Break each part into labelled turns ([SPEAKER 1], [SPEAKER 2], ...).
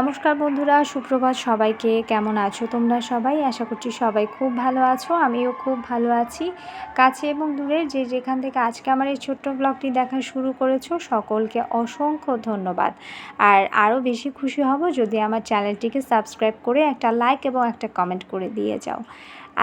[SPEAKER 1] নমস্কার বন্ধুরা, সুপ্রভাত সবাইকে। কেমন আছো তোমরা সবাই? আশা করছি সবাই খুব ভালো আছো, আমিও খুব ভালো আছি। কাছে এবং দূরে যে যেখান থেকে আজকে আমার এই ছোট্ট ব্লগটি দেখা শুরু করেছ, সকলকে অসংখ্য ধন্যবাদ। আর আরও বেশি খুশি হব যদি আমার চ্যানেলটিকে সাবস্ক্রাইব করে একটা লাইক এবং একটা কমেন্ট করে দিয়ে যাও।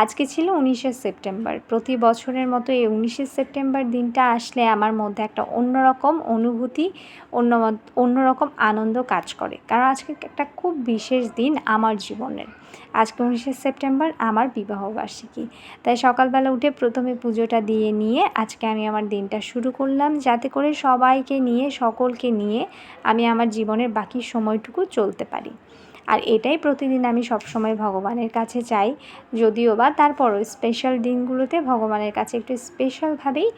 [SPEAKER 1] আজকে ছিল উনিশে সেপ্টেম্বর। প্রতি বছরের মতো এই উনিশে সেপ্টেম্বর দিনটা আসলে আমার মধ্যে একটা অন্যরকম অনুভূতি, অন্য অন্যরকম আনন্দ কাজ করে। কারণ আজকে একটা খুব বিশেষ দিন আমার জীবনের। আজকে উনিশে সেপ্টেম্বর আমার বিবাহবার্ষিকী তাই সকালবেলা উঠে প্রথমে পুজোটা দিয়ে নিয়ে আজকে আমি আমার দিনটা শুরু করলাম। যাতে করে সবাইকে নিয়ে, সকলকে নিয়ে আমি আমার জীবনের বাকি সময়টুকু চলতে পারি। আর এটাই প্রতিদিন আমি সবসময় ভগবানের কাছে চাই। যদিও বা তারপরও স্পেশাল দিনগুলোতে ভগবানের কাছে একটু স্পেশালভাবেই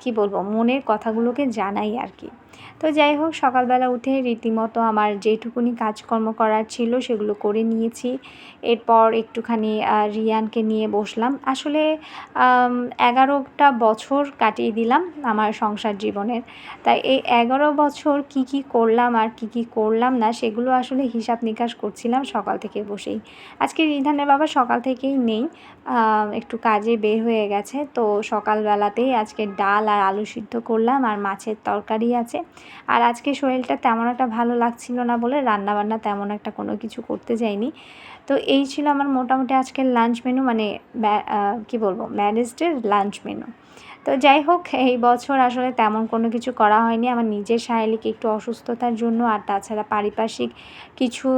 [SPEAKER 1] কি বলব, মনের কথাগুলোকে জানাই আর কি। তো যাই হোক, সকালবেলা উঠে রীতিমতো আমার যেটুকুনি কাজকর্ম করার ছিল সেগুলো করে নিয়েছি। এরপর একটুখানি রিয়ানকে নিয়ে বসলাম। আসলে এগারোটা বছর কাটিয়ে দিলাম আমার সংসার জীবনের। তাই এই এগারো বছর কি কি করলাম আর কি কি করলাম না, সেগুলো আসলে হিসাব নিকাশ করছিলাম সকাল থেকে বসেই। আজকে রিধানের বাবা সকাল থেকেই নেই একটু কাজে বের হয়ে গেছে। তো সকালবেলাতেই আজকে ডাল আর আলু সিদ্ধ করলাম আর মাছের তরকারি আছে। আর আজকে শরীরটা তেমন একটা ভালো লাগছিল না বলে রান্নাবান্না তেমন একটা কোনো কিছু করতে যাইনি। তো এই ছিল আমার মোটামুটি আজকের লাঞ্চ মেনু মানে কি বলব ম্যারেজ ডের লাঞ্চ মেনু তো যাই হোক, এই বছর আসলে তেমন কোনো কিছু করা হয়নি। আমার নিজের শারীরিক একটু অসুস্থতার জন্য আর তাছাড়া পারিপার্শ্বিক কিছু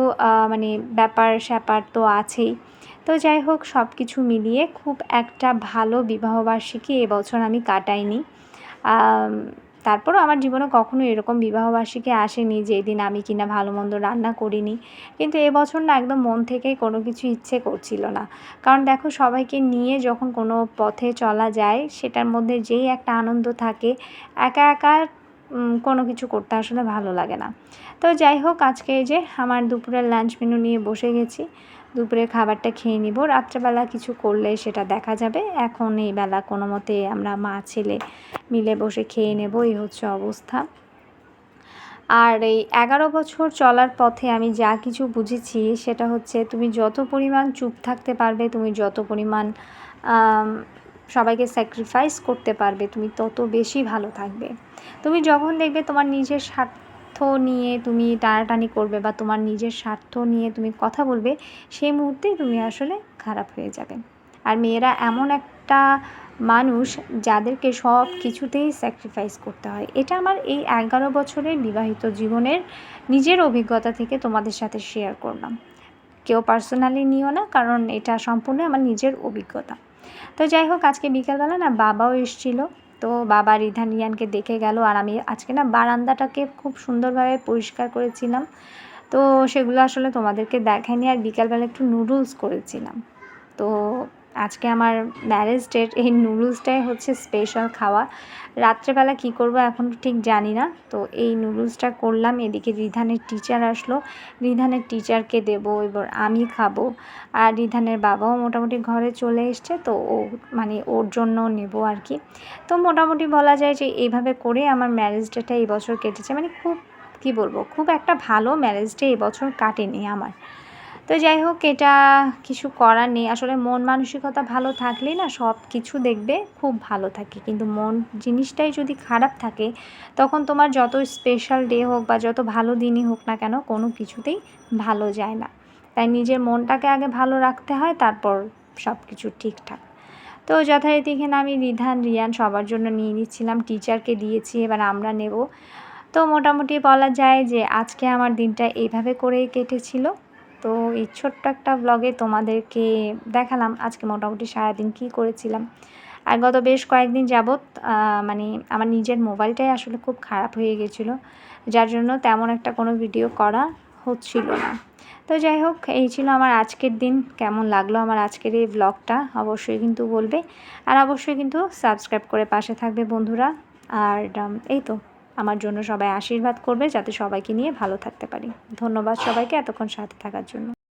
[SPEAKER 1] মানে ব্যাপার স্যাপার তো আছেই। তো যাই হোক সব কিছু মিলিয়ে খুব একটা ভালো বিবাহবার্ষিকী এবছর আমি কাটাইনি। তারপরও আমার জীবনে কখনো এরকম বিবাহবার্ষিকী আসেনি যে দিন আমি কিনা ভালো মন্দ রান্না করিনি। কিন্তু এবছর না একদম মন থেকেই কোনো কিছু ইচ্ছে করছিল না। কারণ দেখো সবাইকে নিয়ে যখন কোনো পথে চলা যায়, সেটার মধ্যে যেই একটা আনন্দ থাকে, একা একা কোনো কিছু করতে আসলে ভালো লাগে না। তো যাই হোক, আজকে যে আমার দুপুরের লাঞ্চ মেনু নিয়ে বসে গেছি। দুপুরে খাবারটা খেয়ে নিব। রাত্রেবেলা কিছু করলে সেটা দেখা যাবে। এখন এই বেলা কোনো মতে আমরা মা, ছেলে মিলে বসে খেয়ে নেব, এই হচ্ছে অবস্থা। আর এই এগারো বছর চলার পথে আমি যা কিছু বুঝেছি সেটা হচ্ছে তুমি যত পরিমাণ চুপ থাকতে পারবে, তুমি যত পরিমাণ সবাইকে স্যাক্রিফাইস করতে পারবে, তুমি তত বেশি ভালো থাকবে। তুমি যখন দেখবে তোমার নিজের স্বার্থ নিয়ে তুমি টানাটানি করবে বা তোমার নিজের স্বার্থ নিয়ে তুমি কথা বলবে, সেই মুহূর্তেই তুমি আসলে খারাপ হয়ে যাবে। আর মেয়েরা এমন একটা মানুষ যাদেরকে সব কিছুতেই স্যাক্রিফাইস করতে হয়। এটা আমার এই এগারো বছরের বিবাহিত জীবনের নিজের অভিজ্ঞতা থেকে তোমাদের সাথে শেয়ার করলাম। কেউ পার্সোনালি নিও না, কারণ এটা সম্পূর্ণ আমার নিজের অভিজ্ঞতা। তো যাই হোক, আজকে বিকালবেলা না বাবাও এসেছিল। তো বাবা রিধান রিয়ানকে দেখে গেল আর আমি আজকে না বারান্দাটাকে খুব সুন্দরভাবে পরিষ্কার করেছিলাম। তো সেগুলো আসলে তোমাদেরকে দেখায়নি আর বিকালবেলা একটু নুডলস করেছিলাম। তো আজকে আমার ম্যারেজ ডেট এই নুডলসটাই হচ্ছে স্পেশাল খাওয়া। রাত্রেবেলা কি করব এখন ঠিক জানি না। তো এই নুডলসটা করলাম, এদিকে রিধানের টিচার আসলো। রিধানের টিচারকে দেব, এবার আমি খাব। আর রিধানের বাবাও মোটামুটি ঘরে চলে এসছে, তো ও মানে ওর জন্য নেব আর কি। তো মোটামুটি বলা যায় যে এইভাবে করে আমার ম্যারেজ ডেটা এই বছর কেটেছে। মানে খুব, কি বলব, খুব একটা ভালো ম্যারেজ ডে এবছর কাটেনি আমার। তো যাই হোক, এটা কিছু করার নেই। আসলে মন মানসিকতা ভালো থাকলেই না সব কিছু দেখবে, খুব ভালো থাকে। কিন্তু মন জিনিসটাই যদি খারাপ থাকে, তখন তোমার যত স্পেশাল ডে হোক বা যত ভালো দিনই হোক না কেন, কোনো কিছুতেই ভালো যায় না। তাই নিজের মনটাকে আগে ভালো রাখতে হয়, তারপর সব কিছু ঠিকঠাক। তো যথারীতি এখানে আমি রিধান, রিয়ান সবার জন্য নিয়ে নিচ্ছিলাম। টিচারকে দিয়েছি, এবার আমরা নেব। তো মোটামুটি বলা যায় যে আজকে আমার দিনটা এইভাবে করেই কেটেছিল। তো এই ছোট্ট একটা ব্লগে তোমাদেরকে দেখালাম আজকে মোটামুটি সারাদিন কী করেছিলাম। আর গত বেশ কয়েকদিন যাবৎ মানে আমার নিজের মোবাইলটাই আসলে খুব খারাপ হয়ে গেছিল, যার জন্য তেমন একটা কোনো ভিডিও করা হচ্ছিল না। তো যাই হোক, এই ছিল আমার আজকের দিন, কেমন লাগল আমার আজকের এই ব্লগটা অবশ্যই কিন্তু বলবে। আর অবশ্যই কিন্তু সাবস্ক্রাইব করে পাশে থাকবে বন্ধুরা। আর এই তো। আমার জন্য সবাই আশীর্বাদ করবে যাতে সবাইকে নিয়ে ভালো থাকতে পারি। ধন্যবাদ সবাইকে এতক্ষণ সাথে থাকার জন্য।